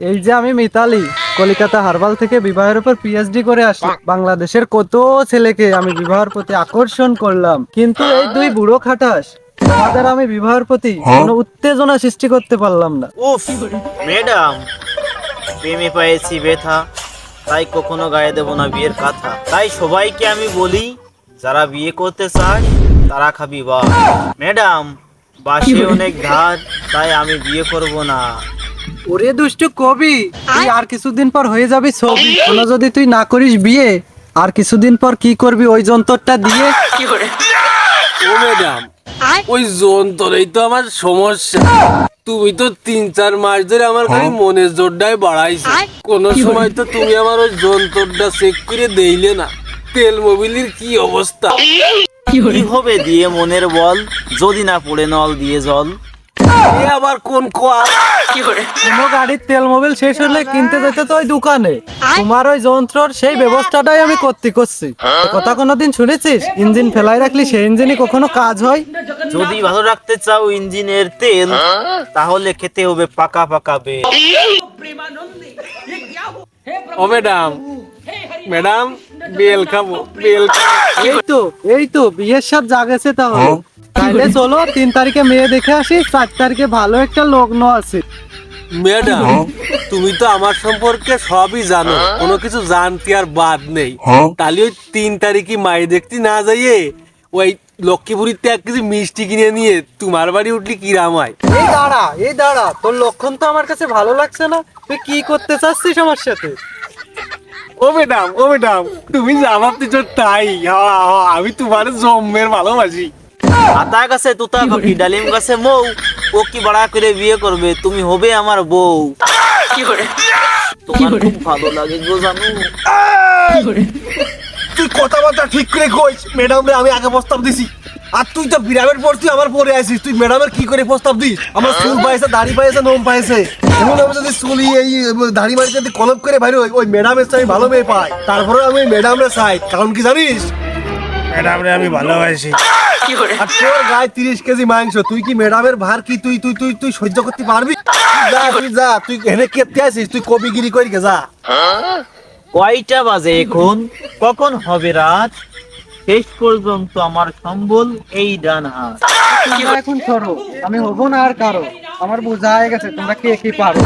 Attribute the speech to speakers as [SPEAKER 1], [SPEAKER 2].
[SPEAKER 1] এই যে আমি মিতালি কলিকাতা হারবাল থেকে বিবাহের উপর পিএইচডি করে আসি বাংলাদেশের কত ছেলেকে আমি বিবাহের প্রতি আকর্ষণ করলাম। কিন্তু এই দুই বুড়ো খাটাস তোমাদের আমি বিবাহের প্রতি কোনো উত্তেজনা সৃষ্টি করতে পারলাম না।
[SPEAKER 2] উফ ম্যাডাম প্রেমে পেয়েছি ব্যথা তাই কখনো গায়ে দেব না বিয়ের কথা। তাই সবাইকে আমি বলি যারা বিয়ে করতে চায় তারা খাবি বা। ম্যাডাম বাসে অনেক ধার তাই আমি বিয়ে করব না।
[SPEAKER 1] ওরে দুষ্টু কবি তুই আর কিছুদিন পর হয়ে যাবি ছবি। কোনো যদি তুই না করিস বিয়ে আর কিছুদিন পর কি করবি ওই যন্ত্রটা দিয়ে?
[SPEAKER 3] ও ম্যাডাম ওই যন্ত্রেই তো আমার সমস্যা। তুমি তো তিন চার মাস ধরে আমার খালি মনের জোরটাই বাড়াইছো। কোন সময় তো তুমি আমার ওই যন্ত্রটা চেক করে দেইলে না। তেল মোবিলের কি অবস্থা?
[SPEAKER 2] কি হবে দিয়ে মনের বল? যদি না পড়ে নল দিয়ে জল।
[SPEAKER 3] এ আবার কোন কোয়া
[SPEAKER 1] কোনো গাড়ির তেল মোবিল শেষ হলে কিনতে যেতে তো ওই দোকানে। তোমার ওই যন্ত্রর সেই ব্যবস্থাটাই আমি করতে করছি। কথা কোনোদিন শুনেছিস? ইঞ্জিন ফেলাই রাখলি সেই ইঞ্জিনই কখনো কাজ হয়?
[SPEAKER 2] যদি ভালো রাখতে চাও ইঞ্জিনের তেল তাহলে খেতে হবে পাকা পাকা বেল।
[SPEAKER 3] ও ম্যাডাম ম্যাডাম বেল খাব বেল
[SPEAKER 1] এই তো এই তো বিয়ের সব জাগেছে তাহলে। তাইলে চলো তিন তারিখে মেয়ে দেখে আসি চার তারিখে ভালো একটা লগ্ন আছে।
[SPEAKER 3] ম্যাডাম তুমি তো আমার সম্পর্কে সবই জানো। কোনো কিছু জানতে আর বাদ নেই। তাহলে ওই তিন তারিখে মাই দেখতে না যাইয়ে ওই লক্ষ্মীপুরীতে এক কেজি মিষ্টি কিনে নিয়ে তোমার বাড়ি উঠলি কি রামায়
[SPEAKER 1] এই দাঁড়া এই দাঁড়া তোর লক্ষণ তো আমার কাছে ভালো লাগছে না। তুই কি করতে চাচ্ছিস আমার সাথে?
[SPEAKER 3] ও ম্যাডাম ও ম্যাডাম তুমি যা ভাবতেছো তাই। হা, হা, আমি তোমার জম্মের ভালোবাসি।
[SPEAKER 2] আতা গাছে তুতা পাখি ডালিম গাছে মৌ ও কি বাড়া করে বিয়ে করবে? তুমি হবে আমার বউ। তোমার খুব ভালো লাগে গো জানো।
[SPEAKER 4] তুই কথাবার্তা ঠিক করে কইস ম্যাডাম রে আমি আগে প্রস্তাব দিছি। আর তুই তো বিরামের পর তুই আমার পরে আছিস তুই ম্যাডামের কি করে প্রস্তাব দিস? আমার চুল পাইছে দাড়ি পাইছে নোম পাইছে। এমন আমি যদি চুলি এই দাড়ি মারি যদি কলপ করে বাইরে ওই ম্যাডামের চাই ভালো মেয়ে পাই। তারপরে আমি ম্যাডামরে চাই। কারণ কি জানিস? ম্যাডাম রে আমি ভালোবাসি। আর তোর গায়ে তিরিশ কেজি মাংস তুই কি ম্যাডামের ভার কি? তুই তুই তুই তুই সহ্য করতে পারবি? তুই যা তুই যা তুই এনে কেতে আসিস তুই কবিগিরি করি গে যা।
[SPEAKER 2] কয়টা বাজে এখন? কখন হবে রাত? শেষ পর্যন্ত আমার সম্বল এই ডান হাত।
[SPEAKER 1] এখন সরো। আমি হব না আর কারও। আমার বোঝা হয়ে গেছে তোমরা কে কি পারো?